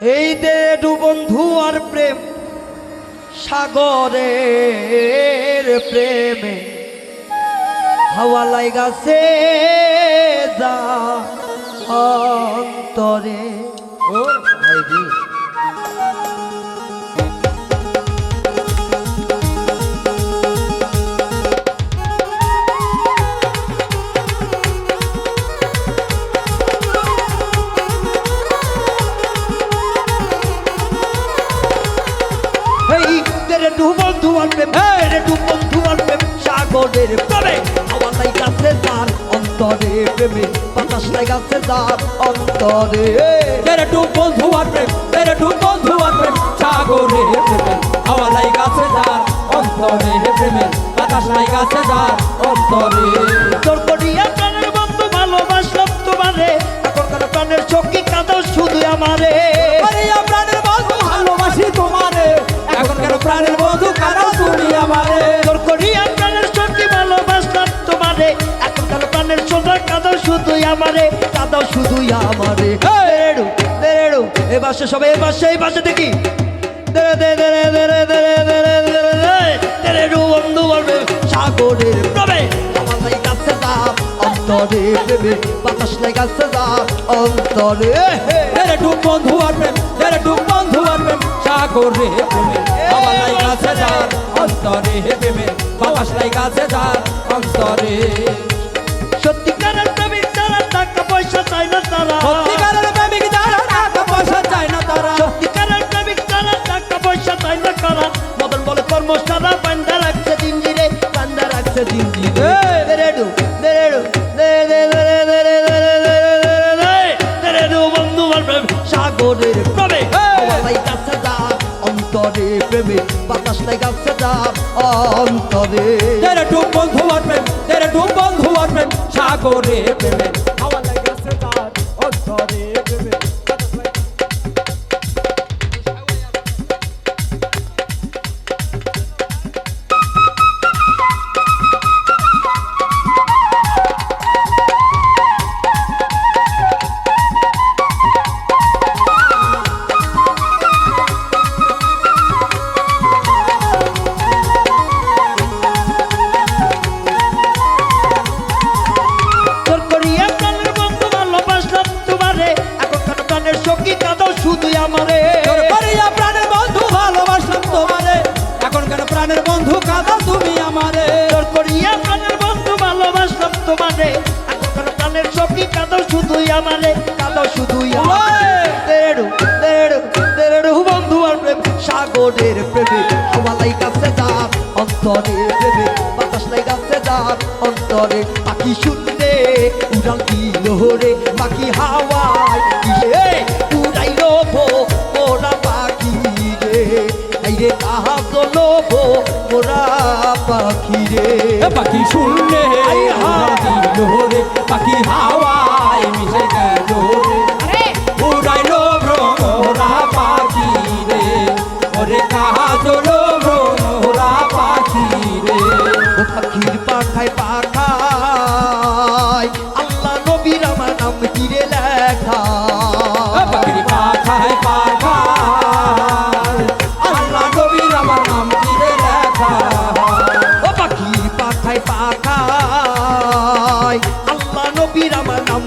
এই দে বন্ধু আর প্রেম সাগরের প্রেমে হাওয়া লাইগাছে যা অন্তরে। ও ভাইজি সাগরের প্রেমে হাওয়া লাইগাছে যার অন্তরে প্রেমে বাতাস লাইগাছে যার অন্তরে। তেরে টু বন্ধু আর প্রেম তেরে টু বন্ধু আর প্রেম সাগরে প্রেমে হাওয়া লাই গাছে যার অন্তরে প্রেমে বাতাস লাই গাছে যার অন্তরে। তোর করিয়া প্রাণের বন্ধু ভালোবাসলাম তোমারে এখনকার প্রাণের চোখে কাঁদাও শুধু আমারে। প্রাণের বন্ধু ভালোবাসি তোমারে এখন কেন প্রাণের আমারে দাদা শুধু আমারে দেড়ু দেড়ু এ বাসে সবে এ বাসে এই বাসে দেখি সাগরের প্রবে মাথায় কাছে যা অন্তরে প্রেমে বাতাস লাগাছে যা অন্তরে তেরে টু বন্ধু আর প্রেম তেরে টু বন্ধু আর সাগরে প্রেমে যা অন্তরে প্রেমে বাতাস লাগাছে যা অন্তরে জিঞ্জিরে এই! দেরেডু দেরেডু দে দে দে দে দে দে দে দেরেডু বন্ধু সাগরের প্রেমে! গাছে অন্তরে প্রেমে বাতাস গাছে যা অন্তরে বন্ধু প্রেম বন্ধু প্রেম প্রেমে হাওয়া অন্তরে প্রেমে তোমারে। এখনকার প্রাণের সখী কাঁদাও শুধু আমারে কাঁদাও শুধু আমারে। দেড়ু দেড়ু দেড়ু বন্ধু আর প্রেম সাগরের প্রেমে। হাওয়ালাই কাছে যার অন্তরে প্রেমে। বাতাস লাই কাছে যার অন্তরে পাখি শুনলে উড়াল দিল রে পাখি হাওয়ায়। কিসে? উড়াইল ভো রে আহা গলব মোরা পাখিরে। পাখি শুনলে হাওয়া দিল পাখি হাওয়ায় মিশে গেল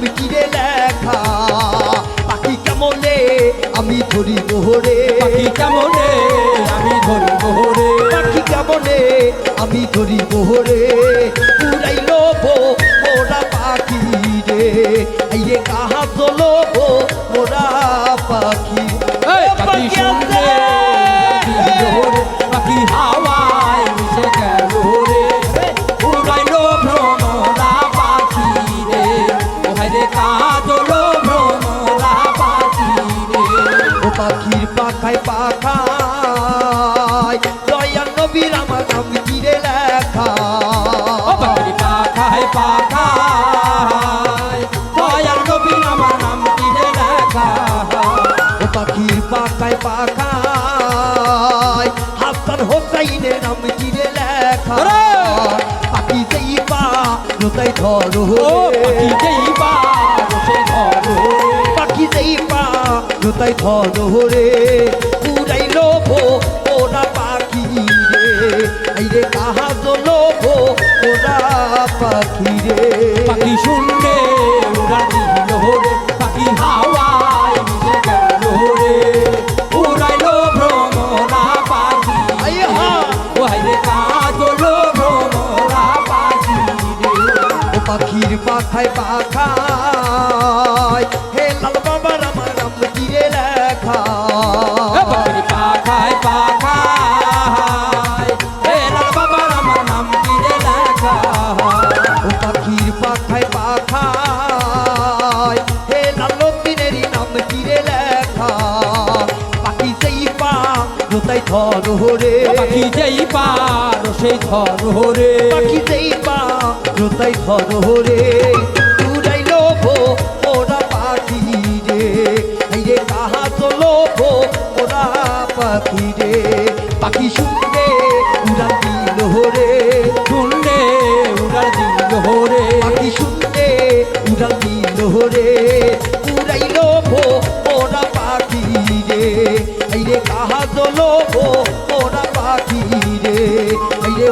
নাম তীরে লেখা। পাখি কেমনে আমি ধরি মোহরে? পাখি কেমনে আমি ধরি রে পাখি কেমনে আমি ধরি মোহরে? উড়াইল পাখায়। হাসান হোসাইনের নাম জিরে লেখা পাখি যেই পা রোতাই ধরো পাখি যেই পা রোতাই ধরো পাখি যেই পা রোতাই ধরো রে। পুরাই লোভ ওরা পাখি রে। এই রে লোভ ওরা পাখি রে। পাখি শুনবে পাখির পাখায় পাখায়। হে লাল বাবা ধরে পাখি যেই পার সেই ধরে পাখি যেই পার তাই ধরে উড়াই লোভ ওরা পাখি রে। এই রে কাহা তো লোভ ওরা পাখি রে। পাখি শুন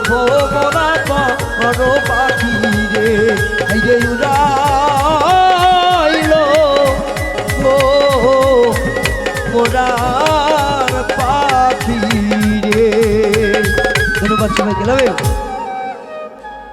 ভোমরা পর পাখি রে।